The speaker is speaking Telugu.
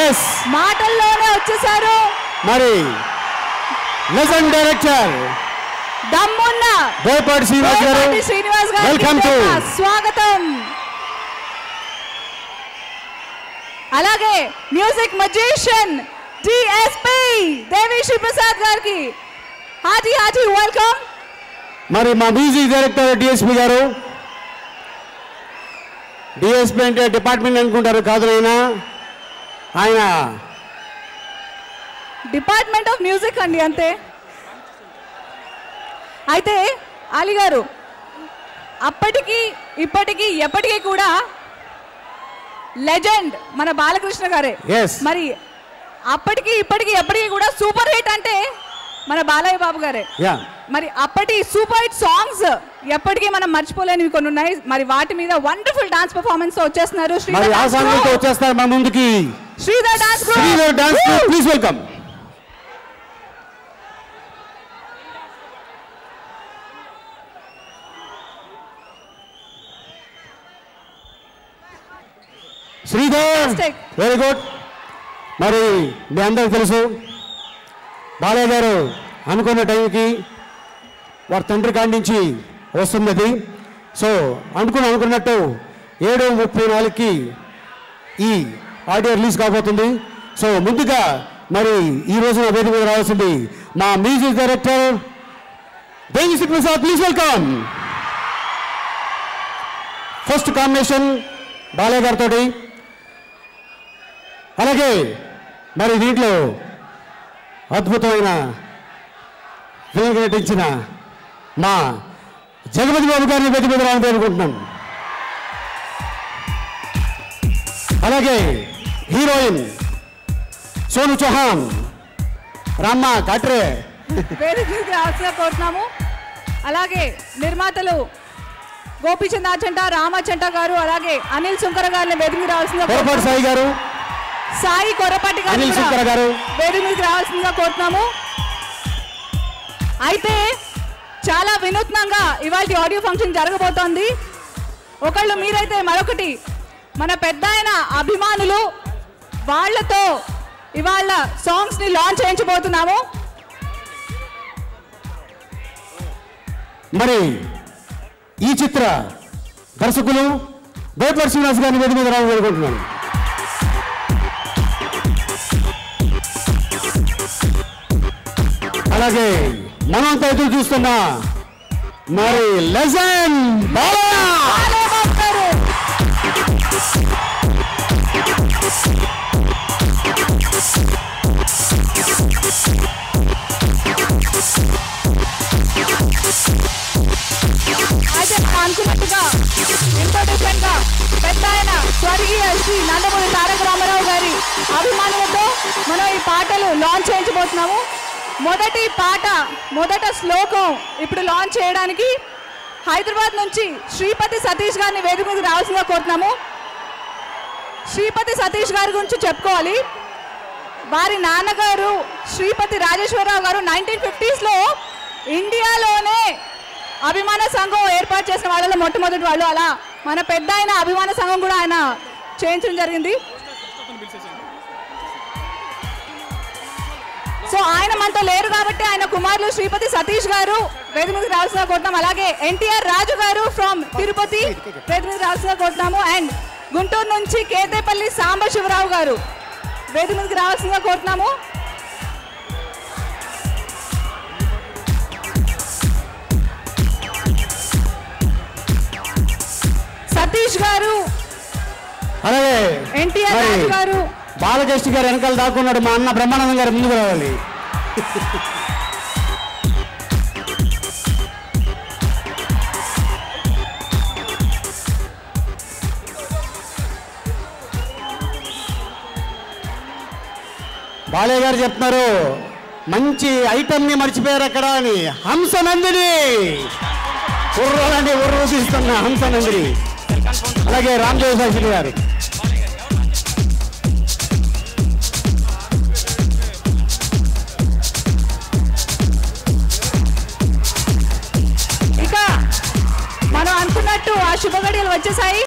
ఎస్ మాటల్లోనే వచ్చేసారు మరి లెజెండ్ డైరెక్టర్ దమ్మున్న బోయపాటి శ్రీనివాస్ గారు శ్రీనివాస్ గారికి వెల్కమ్ టు స్వాగతం. అలాగే music magician DSP Devi Sri Prasad గారికి హాజీ హాజీ వెల్కమ్ మరి మా మ్యూజిక్ డైరెక్టర్ డిఎస్పి గారు డిఎస్పి అంటే డిపార్ట్మెంట్ అనుకుంటారు కాదు ఆయన ఆయన డిపార్ట్మెంట్ ఆఫ్ మ్యూజిక్ అండి అంతే. అయితే అలీ గారు అప్పటికి ఇప్పటికి ఎప్పటికీ కూడా లెజెండ్ మన బాలకృష్ణ గారే. మరి అప్పటికి ఇప్పటికి ఎప్పటికీ కూడా సూపర్ హిట్ అంటే మన బాలయ్య బాబు గారే. మరి అప్పటి సూపర్ హిట్ సాంగ్స్ ఎప్పటికీ మనం మర్చిపోలేనివి కొన్ని ఉన్నాయి. మరి వాటి మీద వండర్ఫుల్ డాన్స్ పర్ఫార్మెన్స్ వచ్చేస్తున్నారు గ్రూప్. వచ్చేస్తారు మన ముందుకి. Sridhar dance group. Sridhar dance please welcome Sridhar. Very good మరి మీ అందరికి తెలుసు బాలయ్య గారు అనుకున్న టైంకి వారి తండ్రి కాడి నుంచి వస్తున్నది సో అనుకుని అనుకున్నట్టు ఏడు ముప్పై నాలుగుకి ఈ ఆడియో రిలీజ్ కాబోతుంది. సో ముందుగా మరి ఈ రోజు నా వేదిక మీద రావాల్సింది మా music director Devi Sri Prasad please welcome first combination Balayya గారితో అలాగే మరి దీంట్లో అద్భుతమైన ఫిల్మ్ నటించిన మా జగపతి బాబు గారిని వేదిక మీద రావాలని అనుకుంటున్నాను. అలాగే హీరోయిన్ సోను చౌహాన్. రామ్మ కాట్రే. వేదిక మీదకి రావాల్సిన కోరుతున్నాము. అలాగే నిర్మాతలు గోపీచంద్ ఆచంట రామచంట గారు అలాగే అనిల్ సుంకర గారిని వేదిక మీద రావాల్సిందిగా. సాయి గారు. సాయి కొరపాటి గారు అనిల్ గారు. రావాల్సిందిగా కోరుతున్నాము. అయితే చాలా వినూత్నంగా ఇవాళ ఆడియో ఫంక్షన్ జరగబోతోంది. ఒకళ్ళు మీరైతే మరొకటి మన పెద్ద అభిమానులు వాళ్ళతో ఇవాళ సాంగ్స్ని లాంచ్ చేయించబోతున్నాము. మరి ఈ చిత్ర దర్శకులు బోయపాటి శ్రీనివాస్ గారిని వేదిక మీద రావు అనుకుంటున్నాను అలాగే మనంతా ఎదురు చూస్తున్న మరి లెజన్ బాలా అయితే మనం అనుకున్నట్టుగా ఎంతో గా పెద్ద ఆయన స్వర్గీయ శ్రీ నందమూరి తారక రామారావు గారి అభిమానులతో మనం ఈ పాటలు లాంచ్ చేయించబోతున్నాము. మొదటి పాట మొదట శ్లోకం ఇప్పుడు లాంచ్ చేయడానికి హైదరాబాద్ నుంచి శ్రీపతి సతీష్ గారిని వేదిక మీద రావాల్సిందిగా కోరుతున్నాము. శ్రీపతి సతీష్ గారి గురించి చెప్పుకోవాలి. వారి నాన్నగారు శ్రీపతి రాజేశ్వరరావు గారు నైన్టీన్ ఫిఫ్టీస్లో ఇండియాలోనే అభిమాన సంఘం ఏర్పాటు చేసిన వాళ్ళలో మొట్టమొదటి వాళ్ళు. అలా మన పెద్ద ఆయన అభిమాన సంఘం కూడా ఆయన చేయించడం జరిగింది. సో ఆయన మనతో లేరు కాబట్టి ఆయన కుమారులు శ్రీపతి సతీష్ గారు వేది మీద రావాల్సిన కోరుతున్నాం అలాగే ఎన్టీఆర్ రాజు గారు ఫ్రమ్ తిరుపతి వేది మీద రావాల్సిన కోరుతున్నాము అండ్ గుంటూరు నుంచి కేతేపల్లి సాంబ శివరావు గారు. వేది మీదకి రావాల్సిందిగా కోరుతున్నాము. సతీష్ గారు అలాగే ఎన్టీఆర్ గారు. బాలకృష్ణ గారు వెనకాల దాక్కున్నాడు మా అన్న బ్రహ్మానందం గారు ముందుకు రావాలి. బాలయ్య గారు చెప్తున్నారు మంచి ఐటమ్ని మర్చిపోయారు అక్కడ అని. హంస నందిని ఉర్రాలని ఉర్రు తీస్తున్న హంస అలాగే రామదేవ్ శాస్త్రి గారు. ఇక మనం అనుకున్నట్టు ఆ శుభగడియలు వచ్చేసాయి.